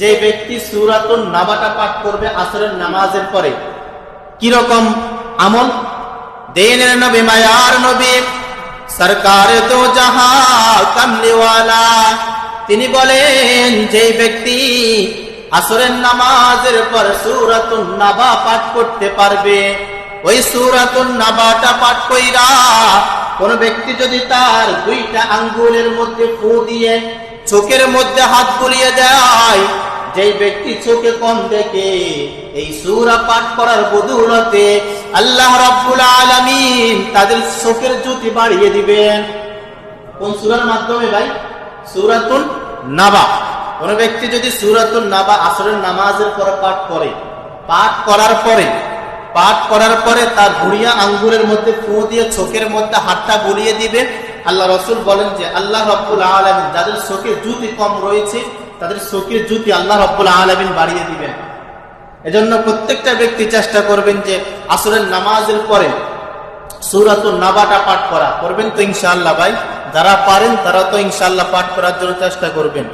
যে ব্যক্তি সুরাতুন নাবাটা পাঠ করবে আসরের নামাজের পরে, কীরকম আমল? দেনের নবী, মায়ার নবী, সরকার তো জাহা কামলিওয়ালা। তিনি বলেন, যে ব্যক্তি আসরের নামাজের পর সুরাতুন নাবা পাঠ করতে পারবে, ওই সুরাতুন নাবাটা পাঠ কইরা কোন ব্যক্তি যদি তার দুইটা আঙ্গুলের মধ্যে ফু দিয়ে চোখের মধ্যে হাত বুলিয়ে দেয়। যেই ব্যক্তি চোখে কম দেখে, এই সুরা পাঠ করার বদৌলতে আল্লাহ রাব্বুল আলামিন তাদের চোখের জ্যোতি বাড়িয়ে দিবেন। কোন সুরার মাধ্যমে ভাই? সুরাতুন নাবা। কোন ব্যক্তি যদি সুরাতুন নাবা আসরের নামাজের পরে পাঠ করে, পাঠ করার পরে, পাঠ করার পরে তার ভুড়িয়া আঙ্গুরের মধ্যে ফু দিয়ে চোখের মধ্যে হাতটা বুলিয়ে দিবে আল্লাহ রসুল বলেন যে আল্লাহ রব্বুল আলমিন যাদের চোখের জুতি কম রয়েছে, তাদের চোখের জুতি আল্লাহ রব্বুল আলমিন বাড়িয়ে দিবেন। এজন্য প্রত্যেকটা ব্যক্তি চেষ্টা করবেন যে আসরের নামাজের পরে নাবাটা পাঠ করা। করবেন তো ইনশাল্লাহ ভাই, যারা পারেন তারা তো ইনশাল্লাহ পাঠ করার জন্য চেষ্টা করবেন।